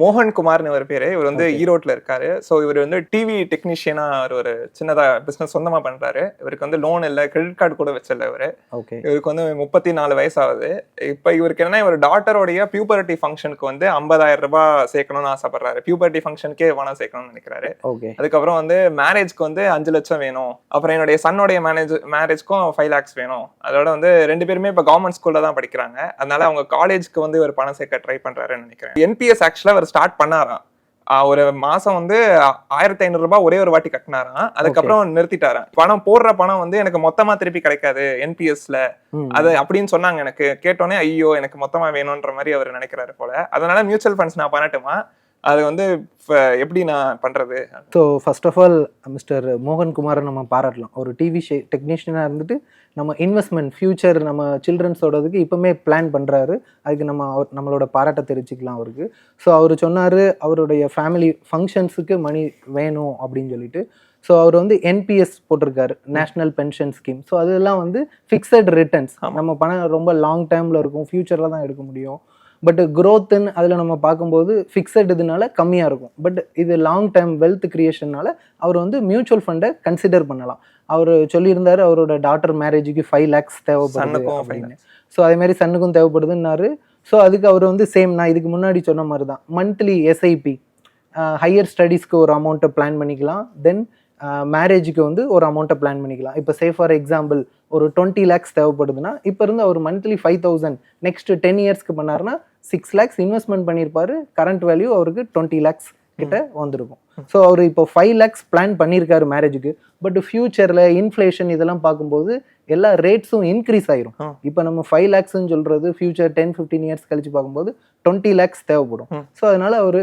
மோகன் குமார்னு ஒரு பேரு. இவர் வந்து ஈரோட்ல இருக்காரு. ஸோ இவர் வந்து டிவி டெக்னீஷியனா ஒரு சின்னதா பிசினஸ் சொந்தமா பண்றாரு. இவருக்கு வந்து லோன் இல்ல கிரெடிட் கார்டு கூட வச்சில்ல இவரு. ஓகே இவருக்கு வந்து முப்பத்தி நாலு வயசு ஆகுது இப்போ இவருக்கு என்ன இவர் டாட்டரோடைய பியூபரிட்டி ஃபங்க்ஷனுக்கு வந்து ஐம்பதாயிரம் ரூபாய் சேர்க்கணும்னு ஆசைப்படுறாரு. பியூபரிட்டி ஃபங்க்ஷனுக்கே பணம் சேர்க்கணும்னு நினைக்கிறாரு. ஓகே அதுக்கப்புறம் வந்து மேரேஜ்க்கு வந்து அஞ்சு லட்சம் வேணும். அப்புறம் என்னுடைய சன்னோடைய மேனேஜ் மேரேஜ்க்கும் ஃபைவ் லேக்ஸ் வேணும். அதோட வந்து ரெண்டு பேருமே இப்போ கவர்மெண்ட் ஸ்கூல்ல தான் படிக்கிறாங்க. அதனால அவங்க காலேஜ்க்கு வந்து இவர் பணம் சேர்க்க ட்ரை பண்றாருன்னு நினைக்கிறேன். என்பிஎஸ் ஆக்சுவலா அவர் ஸ்டார்ட் பண்ணாராம். ஒரு மாசம் வந்து ஆயிரத்தி ஐநூறு ரூபாய் ஒரே ஒரு வாட்டி கட்டினாராம். அதுக்கப்புறம் நிறுத்திட்டாராம். பணம் போடுற பணம் வந்து எனக்கு மொத்தமா திருப்பி கிடைக்காது என்பிஎஸ்ல. அது அப்படின்னு சொன்னாங்க எனக்கு. கேட்டோன்னே ஐயோ எனக்கு மொத்தமா வேணும்ன்ற மாதிரி அவர் நினைக்கிறாரு போல. அதனால மியூச்சுவல் ஃபண்ட்ஸ் நான் பண்ணட்டுமா? அது வந்து எப்படி நான் பண்றது? So first of all mister மோகன் குமாரை நம்ம பாராட்டலாம். ஒரு டிவி ஷே டெக்னீஷியனாக இருந்துட்டு நம்ம இன்வெஸ்ட்மெண்ட் ஃபியூச்சர் நம்ம சில்ட்ரன்ஸோடதுக்கு இப்போமே பிளான் பண்ணுறாரு அதுக்கு நம்ம அவர் நம்மளோட பாராட்ட தெரிவிச்சுக்கலாம் அவருக்கு. ஸோ அவர் சொன்னார் அவருடைய ஃபேமிலி ஃபங்க்ஷன்ஸுக்கு மணி வேணும் அப்படின்னு சொல்லிட்டு. ஸோ அவர் வந்து என்பிஎஸ் போட்டிருக்காரு நேஷ்னல் பென்ஷன் ஸ்கீம் ஸோ அதெல்லாம் வந்து ஃபிக்ஸட் ரிட்டர்ன்ஸ். நம்ம பணம் ரொம்ப லாங் டைமில் இருக்கும் ஃபியூச்சரில் தான் எடுக்க முடியும். பட் growthன்னு அதில் நம்ம பார்க்கும்போது ஃபிக்ஸட் இதுனால கம்மியாக இருக்கும். பட் இது லாங் டைம் வெல்த் கிரியேஷன்னால அவர் வந்து மியூச்சுவல் ஃபண்டை கன்சிடர் பண்ணலாம். அவர் சொல்லியிருந்தாரு அவரோட டாட்டர் மேரேஜுக்கு ஃபைவ் லேக்ஸ் தேவைப்படுது அப்படின்னு. ஸோ அதே மாதிரி சன்னுக்கும் தேவைப்படுதுன்னாரு. ஸோ அதுக்கு அவர் வந்து சேம் நான் இதுக்கு முன்னாடி சொன்ன மாதிரி தான் மந்த்லி எஸ்ஐபி ஹையர் ஸ்டடீஸ்க்கு ஒரு அமௌண்ட்டை பிளான் பண்ணிக்கலாம். தென் மேரேஜுக்கு வந்து ஒரு அமௌண்ட்டை பிளான் பண்ணிக்கலாம். இப்போ சே ஃபார் எக்ஸாம்பிள் ஒரு டுவெண்ட்டி லேக்ஸ் தேவைப்படுதுன்னா இப்போ இருந்து அவர் monthly five thousand next ten இயர்ஸ்க்கு பண்ணாருன்னா சிக்ஸ் லேக்ஸ் இன்வெஸ்ட்மெண்ட் பண்ணியிருப்பாரு கரண்ட் வேல்யூ அவருக்கு டுவெண்ட்டி லேக்ஸ் கிட்ட வந்திருக்கும். ஸோ அவர் இப்போ ஃபைவ் லேக்ஸ் பிளான் பண்ணியிருக்காரு மேரேஜுக்கு பட் ஃபியூச்சரில் இன்ஃப்ளேஷன் இதெல்லாம் பார்க்கும்போது எல்லா ரேட்ஸும் இன்க்ரீஸ் ஆயிரும். இப்போ நம்ம ஃபைவ் லேக்ஸ்னு சொல்றது ஃபியூச்சர் டென் ஃபிஃப்டீன் இயர்ஸ் கழிச்சு பார்க்கும்போது டுவெண்ட்டி லேக்ஸ் தேவைப்படும். ஸோ அதனால அவர்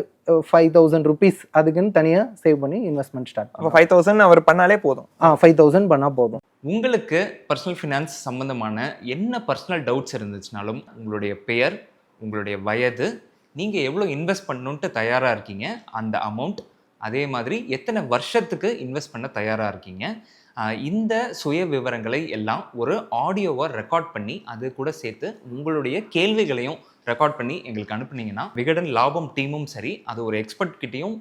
ஃபைவ் தௌசண்ட் ருபீஸ் அதுக்குன்னு தனியாக சேவ் பண்ணி இன்வெஸ்ட்மெண்ட் ஸ்டார்ட் அப்போ ஃபைவ் தௌசண்ட் அவர் பண்ணாலே போதும். ஆ ஃபைவ் தௌசண்ட் பண்ணால் போதும். உங்களுக்கு பர்சனல் ஃபினான்ஸ் சம்மந்தமான என்ன பர்சனல் டவுட்ஸ் இருந்துச்சுனாலும் உங்களுடைய பெயர் உங்களுடைய வயது நீங்கள் எவ்வளோ இன்வெஸ்ட் பண்ணணுன்ட்டு தயாராக இருக்கீங்க அந்த அமௌண்ட் அதே மாதிரி எத்தனை வருஷத்துக்கு இன்வெஸ்ட் பண்ண தயாராக இருக்கீங்க இந்த சுய விவரங்களை எல்லாம் ஒரு ஆடியோவை ரெக்கார்ட் பண்ணி அது கூட சேர்த்து உங்களுடைய கேள்விகளையும் ரெக்கார்ட் பண்ணி எங்களுக்கு அனுப்புனீங்கன்னா விகடன் லாபம் டீமும் சரி அது ஒரு எக்ஸ்பர்ட் கிட்டேயும்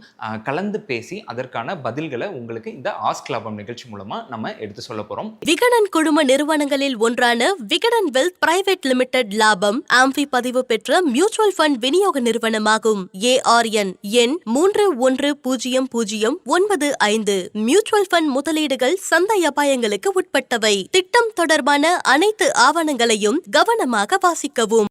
கலந்து பேசி அதற்கான பதில்களை உங்களுக்கு இந்த ஆஸ்க் லாபம் நிகழ்ச்சி மூலமாக நம்ம எடுத்து சொல்ல போறோம். விகடன் குழும நிறுவனங்களில் ஒன்றான விகடன் வெல்த் பிரைவேட் லிமிடெட் லாபம் ஆம்பி பதிவு பெற்ற மியூச்சுவல் ஃபண்ட் விநியோக நிறுவனமாகும். ஏஆர்என் எண் மூன்று ஒன்று பூஜ்ஜியம் பூஜ்ஜியம் ஒன்பது ஐந்து. மியூச்சுவல் ஃபண்ட் முதலீடுகள் சந்தை அபாயங்களுக்கு உட்பட்டவை. திட்டம் தொடர்பான அனைத்து ஆவணங்களையும் கவனமாக வாசிக்கவும்.